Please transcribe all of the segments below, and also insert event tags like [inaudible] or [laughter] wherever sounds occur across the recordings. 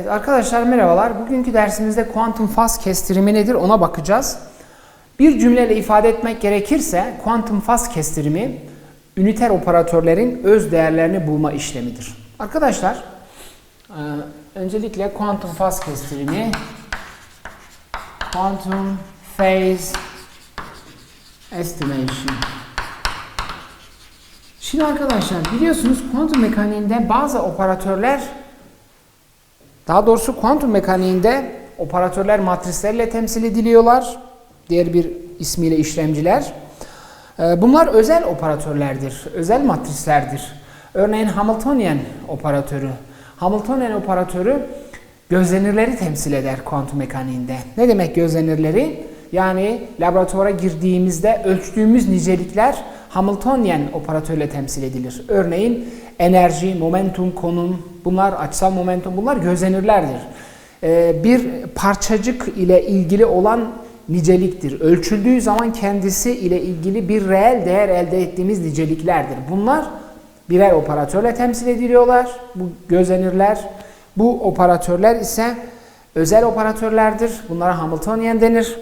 Evet, Arkadaşlar merhabalar. Bugünkü dersimizde kuantum faz kestirimi nedir ona bakacağız. Bir cümleyle ifade etmek gerekirse kuantum faz kestirimi üniter operatörlerin öz değerlerini bulma işlemidir. Arkadaşlar e, öncelikle kuantum faz kestirimi quantum phase estimation Şimdi arkadaşlar biliyorsunuz kuantum mekaniğinde bazı operatörler daha doğrusu kuantum mekaniğinde operatörler matrislerle temsil ediliyorlar. Diğer bir ismiyle işlemciler. Ee, Bunlar özel operatörlerdir, özel matrislerdir. Örneğin Hamiltonian operatörü. Hamiltonian operatörü gözlenirleri temsil eder kuantum mekaniğinde. Ne demek gözlenirleri? Yani laboratuvara girdiğimizde ölçtüğümüz nicelikler Hamiltonian operatörle temsil edilir. Örneğin enerji, momentum, konum, bunlar açısal momentum, bunlar gözlenirlerdir. Ee, bir parçacık ile ilgili olan niceliktir. Ölçüldüğü zaman kendisi ile ilgili bir reel değer elde ettiğimiz niceliklerdir. Bunlar birer operatörle temsil ediliyorlar. Bu gözlenirler. Bu operatörler ise özel operatörlerdir. Bunlara Hamiltonian denir.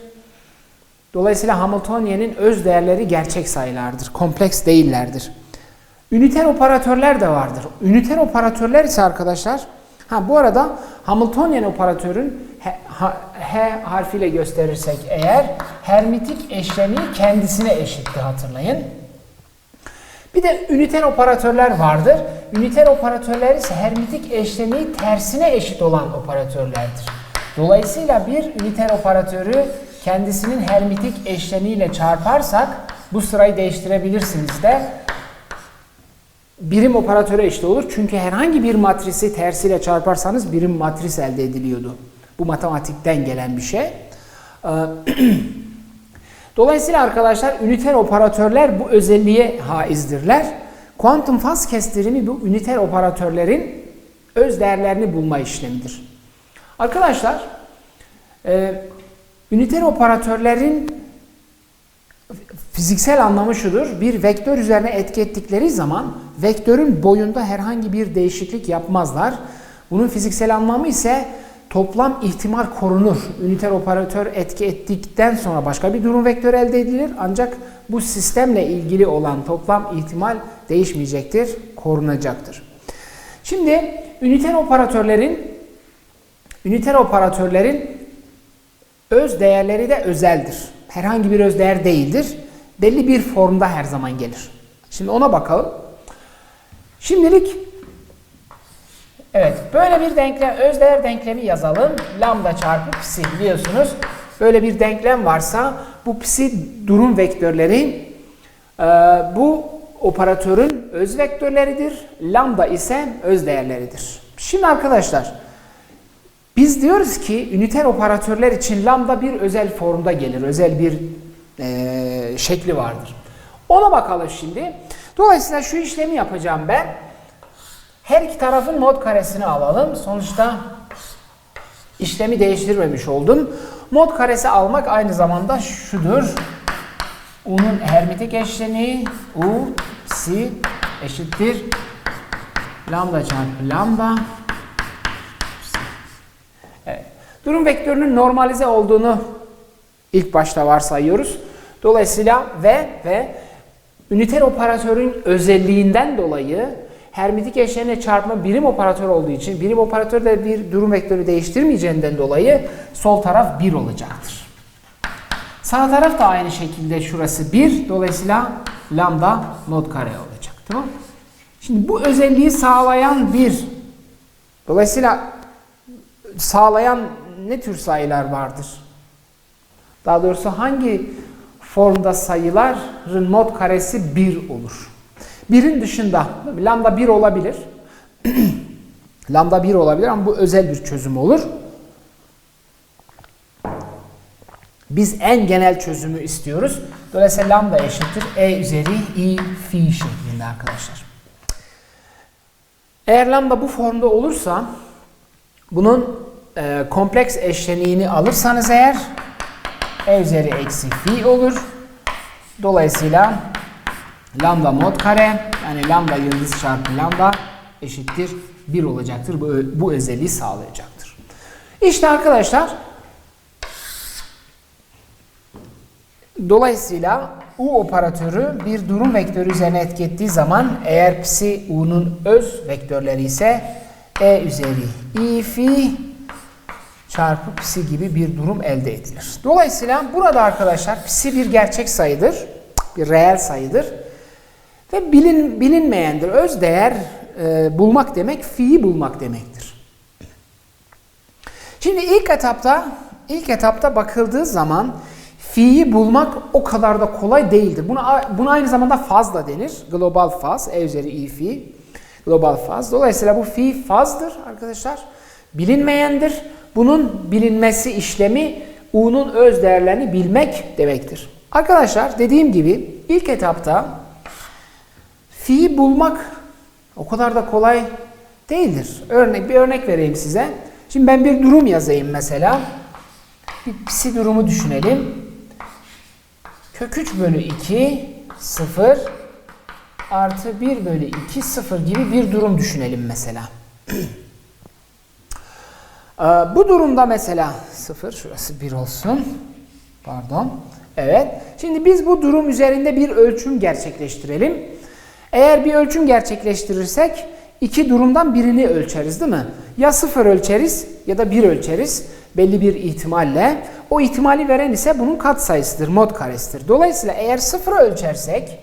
Dolayısıyla Hamiltonian'in öz değerleri gerçek sayılardır. Kompleks değillerdir. Üniter operatörler de vardır. Üniter operatörler ise arkadaşlar, ha bu arada Hamiltonian operatörün H, H, harfiyle gösterirsek eğer hermitik eşlemi kendisine eşittir hatırlayın. Bir de üniter operatörler vardır. Üniter operatörler ise hermitik eşlemi tersine eşit olan operatörlerdir. Dolayısıyla bir üniter operatörü kendisinin hermitik eşleniyle çarparsak bu sırayı değiştirebilirsiniz de birim operatöre eşit olur. Çünkü herhangi bir matrisi tersiyle çarparsanız birim matris elde ediliyordu. Bu matematikten gelen bir şey. Ee, [clears throat] Dolayısıyla arkadaşlar üniter operatörler bu özelliğe haizdirler. Kuantum faz kestirimi bu üniter operatörlerin öz değerlerini bulma işlemidir. Arkadaşlar e, üniter operatörlerin fiziksel anlamı şudur. Bir vektör üzerine etki ettikleri zaman vektörün boyunda herhangi bir değişiklik yapmazlar. Bunun fiziksel anlamı ise toplam ihtimal korunur. Üniter operatör etki ettikten sonra başka bir durum vektörü elde edilir. Ancak bu sistemle ilgili olan toplam ihtimal değişmeyecektir, korunacaktır. Şimdi üniter operatörlerin üniter operatörlerin öz değerleri de özeldir. Herhangi bir öz değer değildir. Belli bir formda her zaman gelir. Şimdi ona bakalım. Şimdilik Evet, böyle bir denklem, özdeğer denklemi yazalım. Lambda çarpı psi biliyorsunuz. Böyle bir denklem varsa bu psi durum vektörleri e, bu operatörün öz vektörleridir. Lambda ise öz değerleridir. Şimdi arkadaşlar biz diyoruz ki üniter operatörler için lambda bir özel formda gelir. Özel bir e, şekli vardır. Ona bakalım şimdi. Dolayısıyla şu işlemi yapacağım ben. Her iki tarafın mod karesini alalım. Sonuçta işlemi değiştirmemiş oldum. Mod karesi almak aynı zamanda şudur. U'nun hermitik eşleni U, si eşittir. Lambda çarpı lambda. Evet. Durum vektörünün normalize olduğunu ilk başta varsayıyoruz. Dolayısıyla ve ve üniter operatörün özelliğinden dolayı hermitik eşleniğe çarpma birim operatör olduğu için birim operatör de bir durum vektörü değiştirmeyeceğinden dolayı sol taraf 1 olacaktır. Sağ taraf da aynı şekilde şurası 1. Dolayısıyla lambda mod kare olacak. Tamam Şimdi bu özelliği sağlayan bir dolayısıyla sağlayan ne tür sayılar vardır? Daha doğrusu hangi formda sayıların mod karesi 1 olur? Birin dışında lambda 1 olabilir. [clears throat] lambda 1 olabilir ama bu özel bir çözüm olur. Biz en genel çözümü istiyoruz. Dolayısıyla lambda eşittir e üzeri i fi şeklinde arkadaşlar. Eğer lambda bu formda olursa bunun e, kompleks eşleniğini alırsanız eğer e üzeri eksi fi olur. Dolayısıyla lambda mod kare yani lambda yıldız çarpı lambda eşittir 1 olacaktır. Bu, bu özelliği sağlayacaktır. İşte arkadaşlar dolayısıyla U operatörü bir durum vektörü üzerine etki ettiği zaman eğer psi U'nun öz vektörleri ise E üzeri i fi çarpı psi gibi bir durum elde edilir. Dolayısıyla burada arkadaşlar psi bir gerçek sayıdır. Bir reel sayıdır. Ve bilin, bilinmeyendir. Öz değer e, bulmak demek fi'yi bulmak demektir. Şimdi ilk etapta ilk etapta bakıldığı zaman fi'yi bulmak o kadar da kolay değildir. Buna, buna aynı zamanda faz da denir. Global faz, e üzeri i fi. Global faz. Dolayısıyla bu fi fazdır arkadaşlar. Bilinmeyendir. Bunun bilinmesi işlemi u'nun öz değerlerini bilmek demektir. Arkadaşlar dediğim gibi ilk etapta fi'yi bulmak o kadar da kolay değildir. Örnek bir örnek vereyim size. Şimdi ben bir durum yazayım mesela. Bir psi durumu düşünelim. Kök 3 bölü 2 0 artı 1 bölü 2 0 gibi bir durum düşünelim mesela. [clears throat] Ee, Bu durumda mesela 0 şurası 1 olsun. Pardon. Evet. Şimdi biz bu durum üzerinde bir ölçüm gerçekleştirelim. Eğer bir ölçüm gerçekleştirirsek iki durumdan birini ölçeriz değil mi? Ya 0 ölçeriz ya da 1 ölçeriz belli bir ihtimalle. O ihtimali veren ise bunun katsayısıdır, mod karesidir. Dolayısıyla eğer 0 ölçersek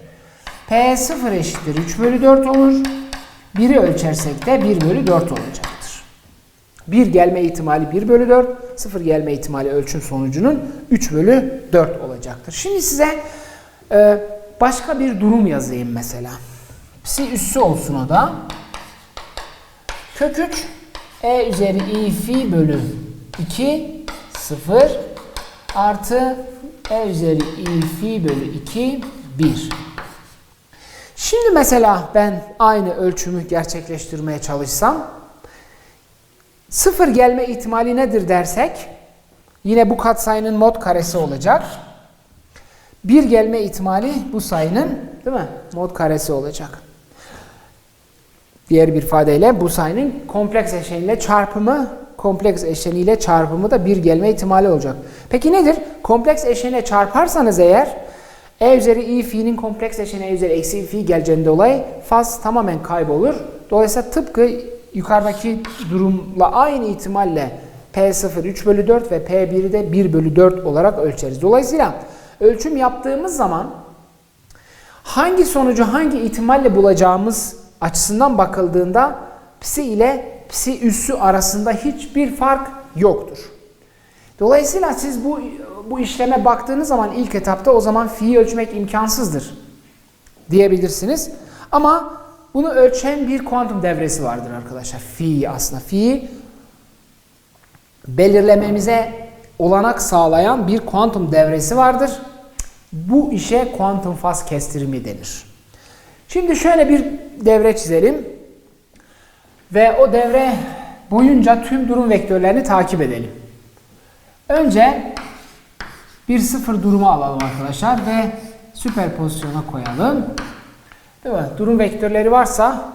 P0 eşittir 3 bölü 4 olur. 1'i ölçersek de 1 bölü 4 olacaktır. 1 gelme ihtimali 1 bölü 4, 0 gelme ihtimali ölçüm sonucunun 3 bölü 4 olacaktır. Şimdi size e, başka bir durum yazayım mesela. Psi üssü olsun o da. Kök 3 e üzeri i fi bölü 2 0 artı e üzeri i fi bölü 2 1. Şimdi mesela ben aynı ölçümü gerçekleştirmeye çalışsam sıfır gelme ihtimali nedir dersek yine bu katsayının mod karesi olacak. Bir gelme ihtimali bu sayının değil mi? Mod karesi olacak. Diğer bir ifadeyle bu sayının kompleks eşleniyle çarpımı kompleks eşleniyle çarpımı da bir gelme ihtimali olacak. Peki nedir? Kompleks eşleniyle çarparsanız eğer e üzeri i fi'nin kompleks eşleni e üzeri eksi i fi geleceğinden dolayı faz tamamen kaybolur. Dolayısıyla tıpkı yukarıdaki durumla aynı ihtimalle P0 3 bölü 4 ve P1'i de 1 bölü 4 olarak ölçeriz. Dolayısıyla ölçüm yaptığımız zaman hangi sonucu hangi ihtimalle bulacağımız açısından bakıldığında psi ile psi üssü arasında hiçbir fark yoktur. Dolayısıyla siz bu bu işleme baktığınız zaman ilk etapta o zaman fi'yi ölçmek imkansızdır diyebilirsiniz. Ama bunu ölçen bir kuantum devresi vardır arkadaşlar. Fi aslında fi belirlememize olanak sağlayan bir kuantum devresi vardır. Bu işe kuantum faz kestirimi denir. Şimdi şöyle bir devre çizelim. Ve o devre boyunca tüm durum vektörlerini takip edelim. Önce bir sıfır durumu alalım arkadaşlar ve süperpozisyona koyalım. Değil mi? Durum vektörleri varsa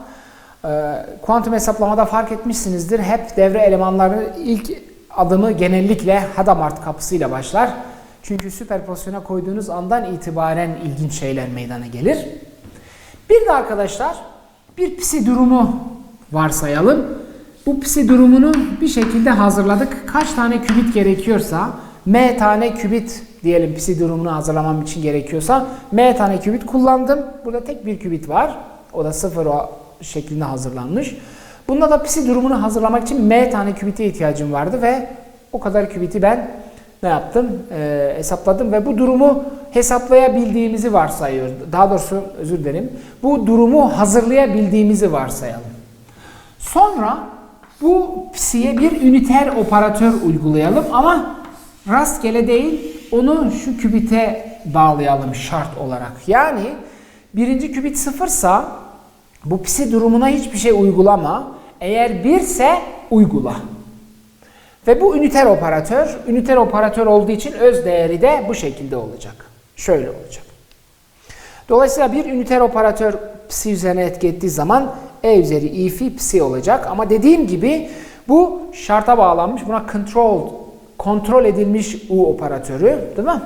e, kuantum hesaplamada fark etmişsinizdir. Hep devre elemanları ilk adımı genellikle Hadamard kapısıyla başlar. Çünkü süperpozisyona koyduğunuz andan itibaren ilginç şeyler meydana gelir. Bir de arkadaşlar bir psi durumu varsayalım. Bu psi durumunu bir şekilde hazırladık. Kaç tane kübit gerekiyorsa m tane kübit diyelim psi durumunu hazırlamam için gerekiyorsa m tane kübit kullandım. Burada tek bir kübit var. O da sıfır o şeklinde hazırlanmış. Bunda da psi durumunu hazırlamak için m tane kübite ihtiyacım vardı ve o kadar kübiti ben ne yaptım? Ee, hesapladım ve bu durumu hesaplayabildiğimizi varsayıyoruz. Daha doğrusu özür dilerim. Bu durumu hazırlayabildiğimizi varsayalım. Sonra bu psi'ye bir üniter operatör uygulayalım ama rastgele değil onu şu kübite bağlayalım şart olarak. Yani birinci kübit sıfırsa bu psi durumuna hiçbir şey uygulama. Eğer birse uygula. Ve bu üniter operatör, üniter operatör olduğu için öz değeri de bu şekilde olacak. Şöyle olacak. Dolayısıyla bir üniter operatör psi üzerine etki ettiği zaman e üzeri i fi psi olacak. Ama dediğim gibi Bu şarta bağlanmış. Buna control, kontrol edilmiş U operatörü değil mi?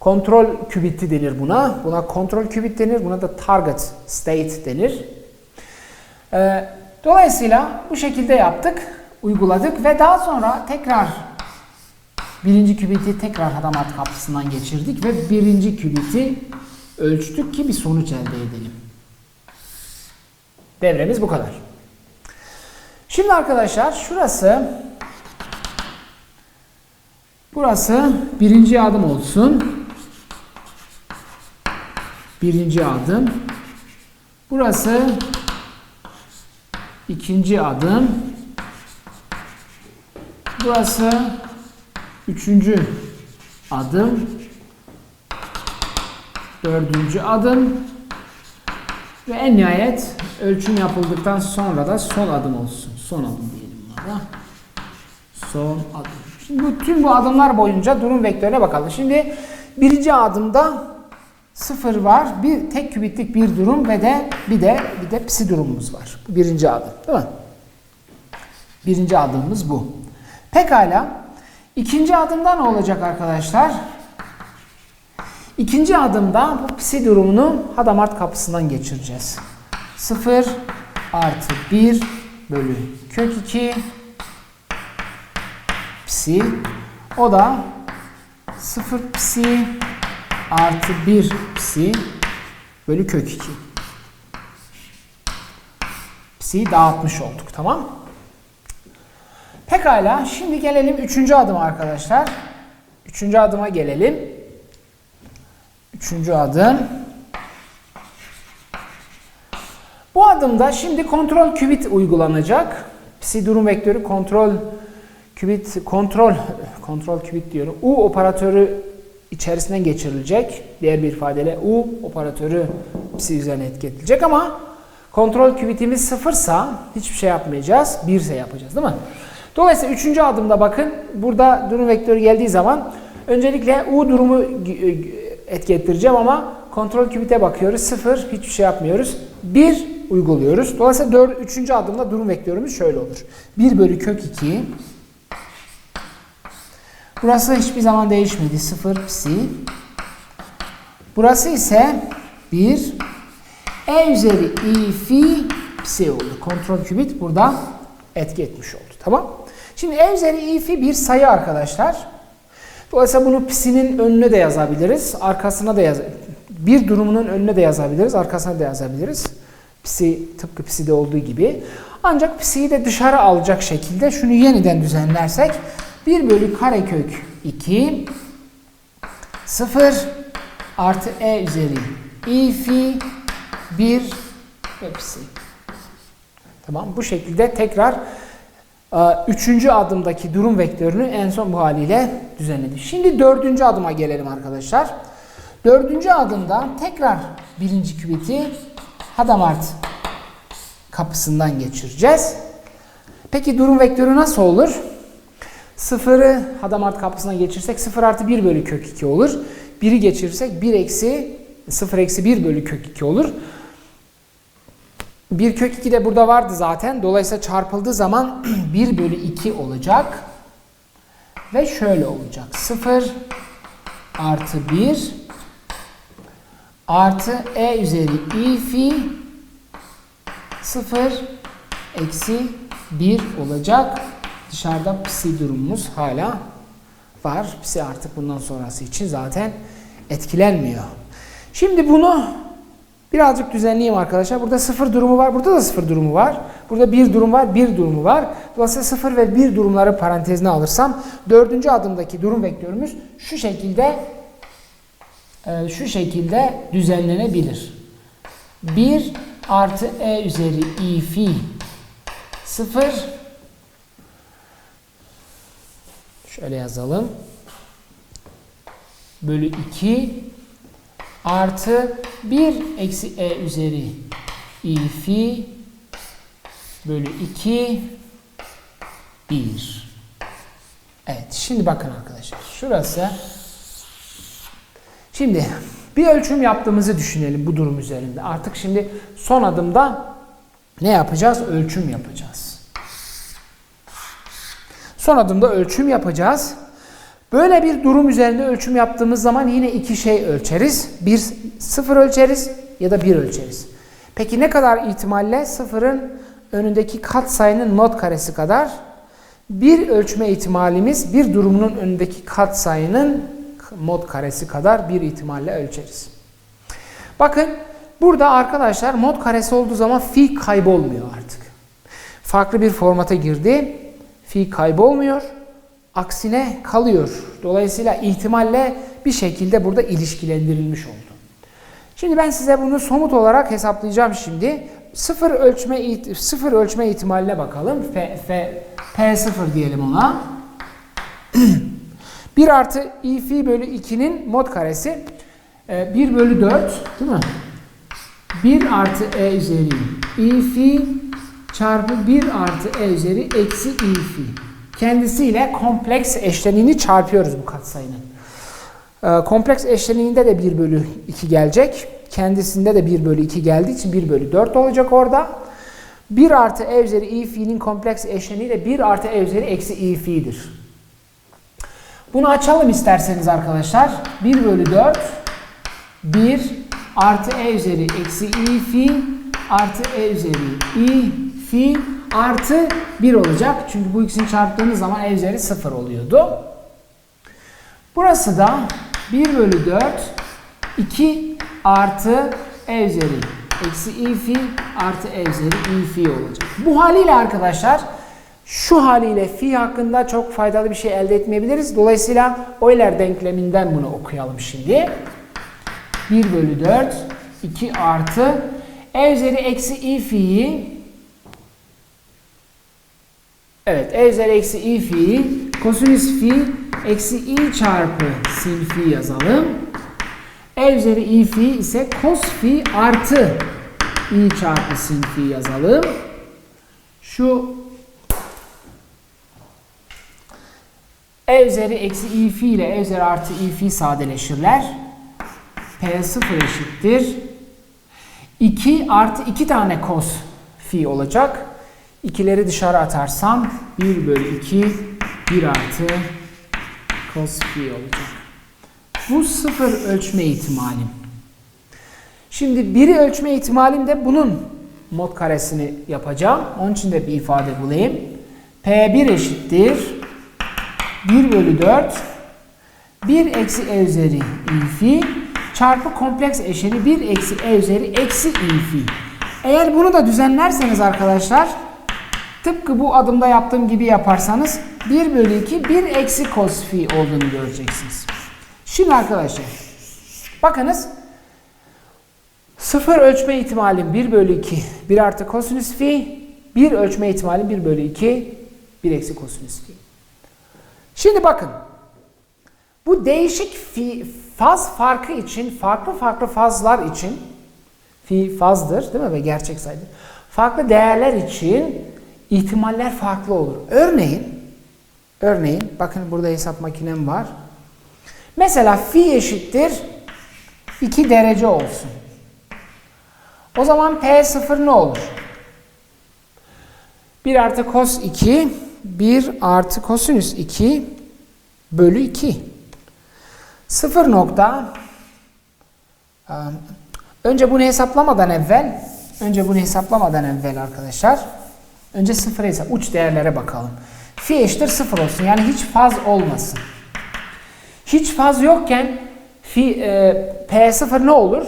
Kontrol kübiti denir buna. Buna kontrol kübit denir. Buna da target state denir. Ee, dolayısıyla bu şekilde yaptık, uyguladık ve daha sonra tekrar birinci kübiti tekrar hadamat kapısından geçirdik ve birinci kübiti ölçtük ki bir sonuç elde edelim. Devremiz bu kadar. Şimdi arkadaşlar şurası burası birinci adım olsun. Birinci adım. Burası ikinci adım. Burası üçüncü adım. Dördüncü adım. Ve en nihayet ölçüm yapıldıktan sonra da son adım olsun. Son adım diyelim buna. Son adım. Bu, tüm bu adımlar boyunca durum vektörüne bakalım. Şimdi birinci adımda sıfır var. Bir tek kübitlik bir durum ve de bir de bir de psi durumumuz var. Bu birinci adım. Değil mi? Birinci adımımız bu. Pekala. İkinci adımda ne olacak arkadaşlar? İkinci adımda bu psi durumunu Hadamard kapısından geçireceğiz. 0 artı 1 bölü kök 2 psi. O da 0 psi artı 1 psi bölü kök 2. Psi'yi dağıtmış olduk. Tamam. Pekala. Şimdi gelelim üçüncü adıma arkadaşlar. Üçüncü adıma gelelim. Üçüncü adım. Bu adımda şimdi kontrol kübit uygulanacak. Psi durum vektörü kontrol kübit kontrol [laughs] kontrol kübit diyorum. U operatörü içerisinden geçirilecek. Diğer bir ifadeyle U operatörü psi üzerine etki edilecek ama kontrol kübitimiz sıfırsa hiçbir şey yapmayacağız. Birse yapacağız değil mi? Dolayısıyla üçüncü adımda bakın burada durum vektörü geldiği zaman öncelikle U durumu etki ettireceğim ama kontrol kübite bakıyoruz. Sıfır hiçbir şey yapmıyoruz. Bir uyguluyoruz. Dolayısıyla 4, 3. adımda durum vektörümüz şöyle olur. 1 bölü kök 2 Burası hiçbir zaman değişmedi. 0 psi. Burası ise 1 e üzeri i fi psi oldu. Kontrol kübit burada etki etmiş oldu. Tamam. Şimdi e üzeri i fi bir sayı arkadaşlar. Dolayısıyla bunu psi'nin önüne de yazabiliriz. Arkasına da yaz bir durumunun önüne de yazabiliriz. Arkasına da yazabiliriz. Psi tıpkı psi'de olduğu gibi. Ancak psi'yi de dışarı alacak şekilde şunu yeniden düzenlersek 1 bölü karekök 2 0 artı e üzeri i fi 1 ve psi. Tamam bu şekilde tekrar e, üçüncü adımdaki durum vektörünü en son bu haliyle düzenledik. Şimdi dördüncü adıma gelelim arkadaşlar. Dördüncü adımda tekrar birinci kübiti Hadamard kapısından geçireceğiz. Peki durum vektörü nasıl olur? Sıfırı Hadamard kapısından geçirsek 0 artı 1 bölü kök 2 olur. 1'i geçirirsek 1 eksi 0 eksi 1 bölü kök 2 olur. 1 kök 2 de burada vardı zaten. Dolayısıyla çarpıldığı zaman [clears throat] 1 bölü 2 olacak. Ve şöyle olacak. 0 artı 1 artı e üzeri i fi 0 eksi 1 olacak. Dışarıda psi durumumuz hala var. Psi artık bundan sonrası için zaten etkilenmiyor. Şimdi bunu birazcık düzenleyeyim arkadaşlar. Burada sıfır durumu var. Burada da sıfır durumu var. Burada bir durum var. Bir durumu var. Dolayısıyla sıfır ve bir durumları parantezine alırsam dördüncü adımdaki durum vektörümüz şu şekilde e, şu şekilde düzenlenebilir. 1 artı e üzeri i fi 0 Şöyle yazalım. Bölü 2 artı 1 eksi e üzeri i fi bölü 2 1. Evet şimdi bakın arkadaşlar. Şurası Şimdi bir ölçüm yaptığımızı düşünelim bu durum üzerinde. Artık şimdi son adımda ne yapacağız? Ölçüm yapacağız. Son adımda ölçüm yapacağız. Böyle bir durum üzerinde ölçüm yaptığımız zaman yine iki şey ölçeriz. Bir sıfır ölçeriz ya da bir ölçeriz. Peki ne kadar ihtimalle sıfırın önündeki katsayının mod karesi kadar? Bir ölçme ihtimalimiz bir durumunun önündeki katsayının mod karesi kadar bir ihtimalle ölçeriz. Bakın burada arkadaşlar mod karesi olduğu zaman fi kaybolmuyor artık. Farklı bir formata girdi. Fi kaybolmuyor. Aksine kalıyor. Dolayısıyla ihtimalle bir şekilde burada ilişkilendirilmiş oldu. Şimdi ben size bunu somut olarak hesaplayacağım şimdi. Sıfır ölçme sıfır ölçme ihtimaline bakalım. F, F, P0 diyelim ona. [clears throat] 1 artı i fi bölü 2'nin mod karesi 1 bölü 4 değil mi? 1 artı e üzeri i fi çarpı 1 artı e üzeri eksi i fi. Kendisiyle kompleks eşleniğini çarpıyoruz bu katsayının. Ee, kompleks eşleniğinde de 1 bölü 2 gelecek. Kendisinde de 1 bölü 2 geldiği için 1 bölü 4 olacak orada. 1 artı e üzeri i fi'nin kompleks eşleniği de 1 artı e üzeri eksi i fi'dir. Bunu açalım isterseniz arkadaşlar. 1 bölü 4 1 artı e üzeri eksi i fi artı e üzeri i fi artı 1 olacak. Çünkü bu ikisini çarptığınız zaman e üzeri 0 oluyordu. Burası da 1 bölü 4 2 artı e üzeri eksi i fi artı e üzeri i fi olacak. Bu haliyle arkadaşlar şu haliyle fi hakkında çok faydalı bir şey elde etmeyebiliriz. Dolayısıyla Euler denkleminden bunu okuyalım şimdi. 1 bölü 4 2 artı e üzeri eksi i fi'yi Evet e üzeri eksi i fi'yi kosinüs fi eksi i çarpı sin fi yazalım. E üzeri i fi ise cos fi artı i çarpı sin fi yazalım. Şu e üzeri eksi i fi ile e üzeri artı i fi sadeleşirler. P0 eşittir. 2 artı 2 tane cos fi olacak. İkileri dışarı atarsam 1 bölü 2 1 artı cos fi olacak. Bu sıfır ölçme ihtimalim. Şimdi biri ölçme ihtimalim de bunun mod karesini yapacağım. Onun için de bir ifade bulayım. P1 eşittir. 1 bölü 4 1 eksi e üzeri i fi çarpı kompleks eşeni 1 eksi e üzeri eksi i fi. Eğer bunu da düzenlerseniz arkadaşlar tıpkı bu adımda yaptığım gibi yaparsanız 1 bölü 2 1 eksi cos fi olduğunu göreceksiniz. Şimdi arkadaşlar bakınız sıfır ölçme ihtimalim 1 bölü 2 1 artı kosinüs fi 1 ölçme ihtimalim 1 bölü 2 1 eksi kosinüs fi. Şimdi bakın bu değişik fi, faz farkı için farklı farklı fazlar için fi fazdır değil mi ve gerçek sayıdır. Farklı değerler için ihtimaller farklı olur. Örneğin örneğin bakın burada hesap makinem var. Mesela fi eşittir 2 derece olsun. O zaman P0 ne olur? 1 artı cos 2 1 artı kosinüs 2 bölü 2. 0 nokta önce bunu hesaplamadan evvel önce bunu hesaplamadan evvel arkadaşlar önce 0 hesap uç değerlere bakalım. Fi eşittir 0 olsun. Yani hiç faz olmasın. Hiç faz yokken fi, e, P0 ne olur?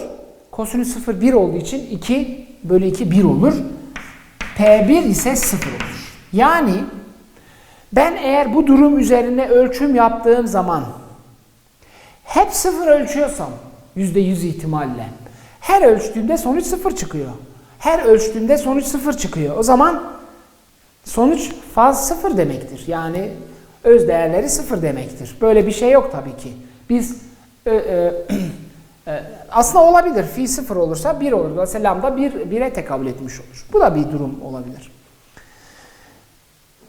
Kosinüs 0 1 olduğu için 2 bölü 2 1 olur. P1 ise 0 olur. Yani ben eğer bu durum üzerine ölçüm yaptığım zaman hep 0 ölçüyorsam %100 ihtimalle her ölçtüğümde sonuç 0 çıkıyor. Her ölçtüğümde sonuç 0 çıkıyor. O zaman sonuç faz 0 demektir. Yani öz değerleri sıfır demektir. Böyle bir şey yok tabii ki. Biz e, e, [clears throat] e, aslında olabilir. Fi sıfır olursa bir olur. Mesela lambda bir, bire tekabül etmiş olur. Bu da bir durum olabilir.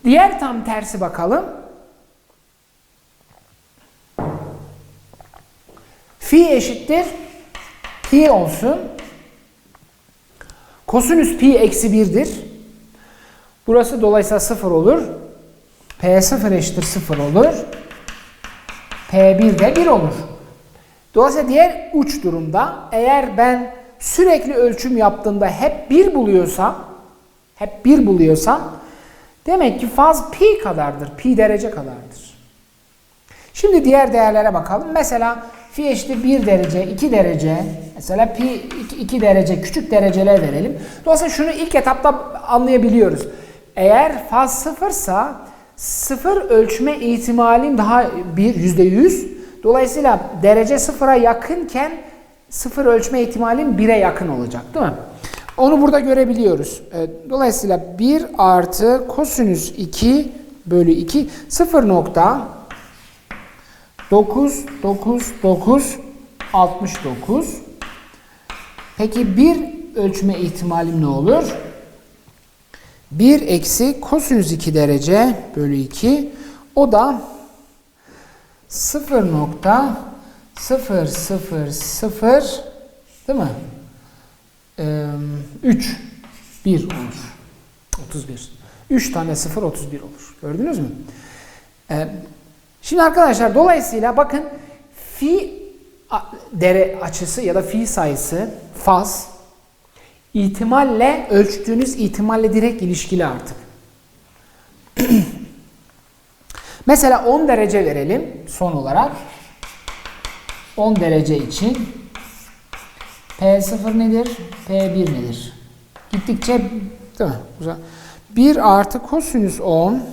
Diğer tam tersi bakalım. Fi eşittir pi olsun. Kosinüs pi eksi birdir. Burası dolayısıyla sıfır olur. P0 eşittir 0 olur. P1 de 1 olur. Dolayısıyla diğer uç durumda eğer ben sürekli ölçüm yaptığımda hep 1 buluyorsam hep 1 buluyorsam demek ki faz pi kadardır. Pi derece kadardır. Şimdi diğer değerlere bakalım. Mesela fi eşittir 1 derece, 2 derece, mesela pi 2, 2 derece küçük dereceler verelim. Dolayısıyla şunu ilk etapta anlayabiliyoruz. Eğer faz sıfırsa sıfır ölçme ihtimalim daha bir yüzde yüz. Dolayısıyla derece sıfıra yakınken sıfır ölçme ihtimalim 1'e yakın olacak değil mi? Onu burada görebiliyoruz. E, Dolayısıyla 1 artı kosinüs 2 bölü 2 0 nokta 9 9 9 69 Peki 1 ölçme ihtimalim ne olur? 1 eksi kosinüs 2 derece bölü 2 o da 0 nokta 0 0 0 değil mi? Ee, 3 1 olur. 31. 3 tane 0 31 olur. Gördünüz mü? Ee, şimdi arkadaşlar dolayısıyla bakın fi dere açısı ya da fi sayısı faz ihtimalle ölçtüğünüz ihtimalle direkt ilişkili artık. [clears throat] Mesela 10 derece verelim son olarak. 10 derece için P0 nedir? P1 nedir? Gittikçe değil mi? Güzel. 1 artı kosinüs 10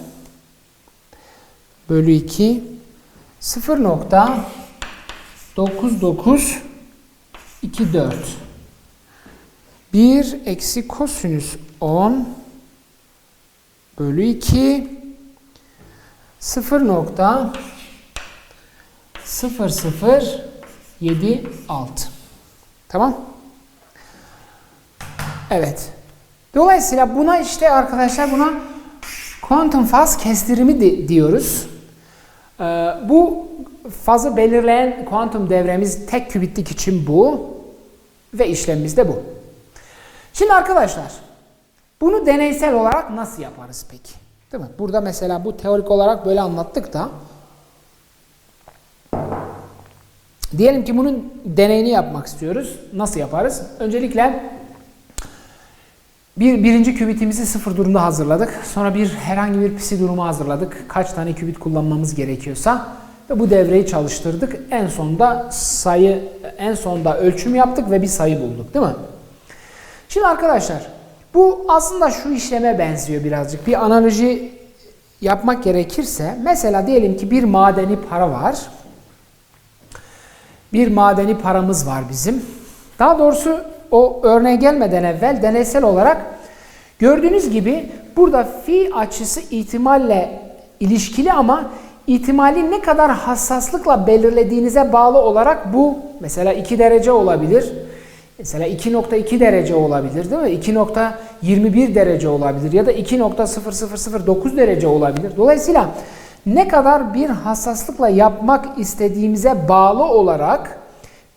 bölü 2 0 nokta 99 24 1 eksi kosinüs 10 bölü 2 0 nokta 0 0 7 6 Tamam. Evet. Dolayısıyla buna işte arkadaşlar buna kuantum faz kestirimi di- diyoruz. Ee, bu fazı belirleyen kuantum devremiz tek kübitlik için bu ve işlemimiz de bu. Şimdi arkadaşlar bunu deneysel olarak nasıl yaparız peki? Değil mi? Burada mesela bu teorik olarak böyle anlattık da diyelim ki bunun deneyini yapmak istiyoruz. Nasıl yaparız? Öncelikle bir birinci kübitimizi sıfır durumda hazırladık. Sonra bir herhangi bir psi durumu hazırladık. Kaç tane kübit kullanmamız gerekiyorsa ve bu devreyi çalıştırdık. En sonunda sayı en sonunda ölçüm yaptık ve bir sayı bulduk, değil mi? Şimdi arkadaşlar bu aslında şu işleme benziyor birazcık. Bir analoji yapmak gerekirse mesela diyelim ki bir madeni para var. Bir madeni paramız var bizim. Daha doğrusu o örneğe gelmeden evvel deneysel olarak gördüğünüz gibi burada fi açısı ihtimalle ilişkili ama ihtimali ne kadar hassaslıkla belirlediğinize bağlı olarak bu mesela 2 derece olabilir. Mesela 2.2 derece olabilir değil mi? 2.21 derece olabilir ya da 2.0009 derece olabilir. Dolayısıyla ne kadar bir hassaslıkla yapmak istediğimize bağlı olarak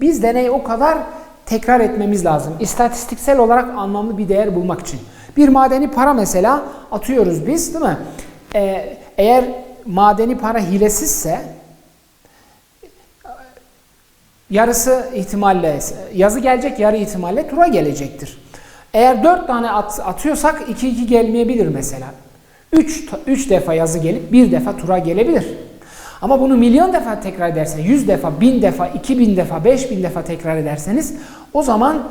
biz deneyi o kadar tekrar etmemiz lazım. İstatistiksel olarak anlamlı bir değer bulmak için. Bir madeni para mesela atıyoruz biz değil mi? Ee, eğer madeni para hilesizse yarısı ihtimalle yazı gelecek yarı ihtimalle tura gelecektir. Eğer 4 tane at, atıyorsak 2-2 gelmeyebilir mesela. 3 3 defa yazı gelip bir defa tura gelebilir. Ama bunu milyon defa tekrar edersen, 100 defa, 1000 defa, 2000 defa, 5000 defa tekrar ederseniz o zaman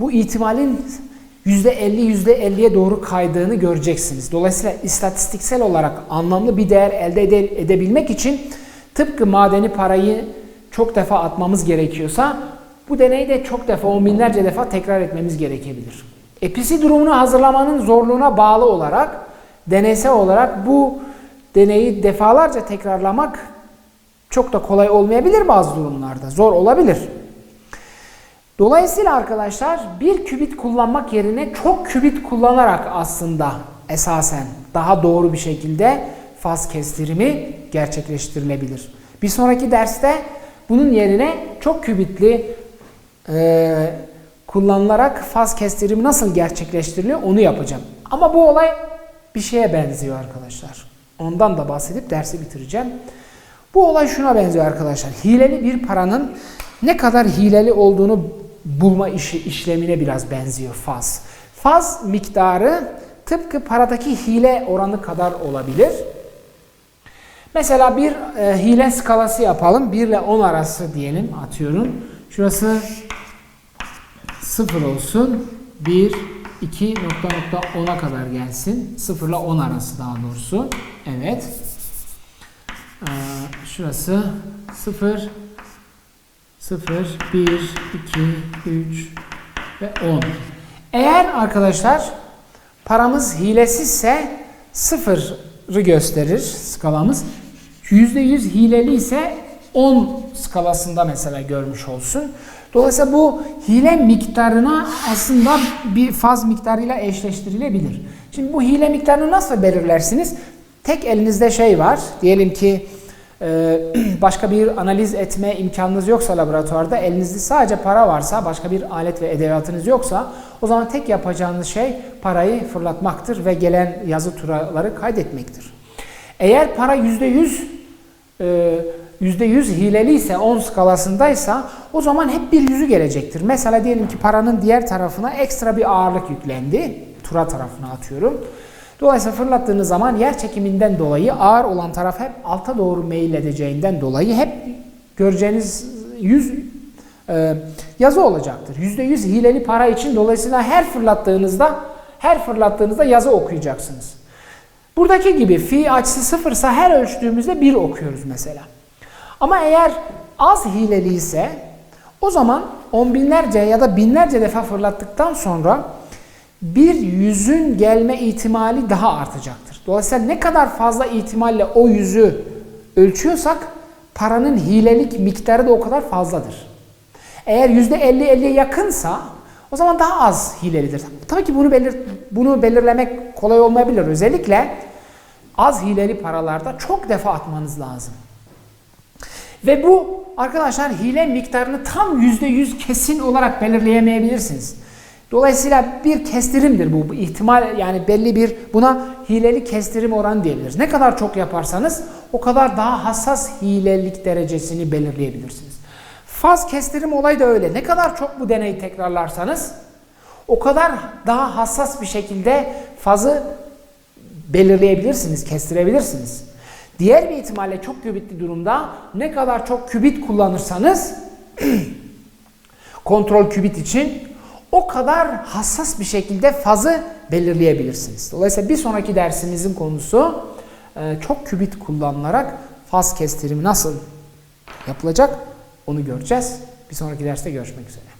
bu ihtimalin %50 %50'ye doğru kaydığını göreceksiniz. Dolayısıyla istatistiksel olarak anlamlı bir değer elde ede- edebilmek için tıpkı madeni parayı çok defa atmamız gerekiyorsa bu deneyi de çok defa, on binlerce defa tekrar etmemiz gerekebilir. Episi durumunu hazırlamanın zorluğuna bağlı olarak deneysel olarak bu deneyi defalarca tekrarlamak çok da kolay olmayabilir bazı durumlarda. Zor olabilir. Dolayısıyla arkadaşlar bir kübit kullanmak yerine çok kübit kullanarak aslında esasen daha doğru bir şekilde faz kestirimi gerçekleştirilebilir. Bir sonraki derste bunun yerine çok kübitli e, kullanılarak faz kestirimi nasıl gerçekleştiriliyor onu yapacağım. Ama bu olay bir şeye benziyor arkadaşlar. Ondan da bahsedip dersi bitireceğim. Bu olay şuna benziyor arkadaşlar. Hileli bir paranın ne kadar hileli olduğunu bulma işi işlemine biraz benziyor faz. Faz miktarı tıpkı paradaki hile oranı kadar olabilir. Mesela bir e, hile skalası yapalım. 1 ile 10 arası diyelim atıyorum. Şurası 0 olsun. 1, 2 nokta nokta 10'a kadar gelsin. 0 ile 10 arası daha doğrusu. Evet. Ee, şurası 0, 0, 1, 2, 3 ve 10. Eğer arkadaşlar paramız hilesizse 0'ı gösterir skalamız. %100 hileli ise 10 skalasında mesela görmüş olsun. Dolayısıyla bu hile miktarına aslında bir faz miktarıyla eşleştirilebilir. Şimdi bu hile miktarını nasıl belirlersiniz? Tek elinizde şey var. Diyelim ki e, [clears throat] başka bir analiz etme imkanınız yoksa laboratuvarda elinizde sadece para varsa başka bir alet ve edebiyatınız yoksa o zaman tek yapacağınız şey parayı fırlatmaktır ve gelen yazı turaları kaydetmektir. Eğer para %100 e, %100 hileli ise 10 skalasındaysa o zaman hep bir yüzü gelecektir. Mesela diyelim ki paranın diğer tarafına ekstra bir ağırlık yüklendi. Tura tarafına atıyorum. Dolayısıyla fırlattığınız zaman yer çekiminden dolayı ağır olan taraf hep alta doğru meyil edeceğinden dolayı hep göreceğiniz yüz e, yazı olacaktır. %100 hileli para için dolayısıyla her fırlattığınızda her fırlattığınızda yazı okuyacaksınız. Buradaki gibi fi açısı sıfırsa her ölçtüğümüzde 1 okuyoruz mesela. Ama eğer az hileli ise o zaman on binlerce ya da binlerce defa fırlattıktan sonra bir yüzün gelme ihtimali daha artacaktır. Dolayısıyla ne kadar fazla ihtimalle o yüzü ölçüyorsak paranın hilelik miktarı da o kadar fazladır. Eğer %50-50'ye yakınsa o zaman daha az hilelidir. Tabii ki bunu belir bunu belirlemek kolay olmayabilir. Özellikle az hileli paralarda çok defa atmanız lazım. Ve bu arkadaşlar hile miktarını tam %100 kesin olarak belirleyemeyebilirsiniz. Dolayısıyla bir kestirimdir bu. bu ihtimal yani belli bir buna hileli kestirim oranı diyebiliriz. Ne kadar çok yaparsanız o kadar daha hassas hilelik derecesini belirleyebilirsiniz. Faz kestirim olayı da öyle. Ne kadar çok bu deneyi tekrarlarsanız o kadar daha hassas bir şekilde fazı belirleyebilirsiniz, kestirebilirsiniz. Diğer bir ihtimalle çok kübitli durumda ne kadar çok kübit kullanırsanız [clears throat] kontrol kübit için o kadar hassas bir şekilde fazı belirleyebilirsiniz. Dolayısıyla bir sonraki dersimizin konusu e, çok kübit kullanılarak faz kestirimi nasıl yapılacak onu göreceğiz. Bir sonraki derste görüşmek üzere.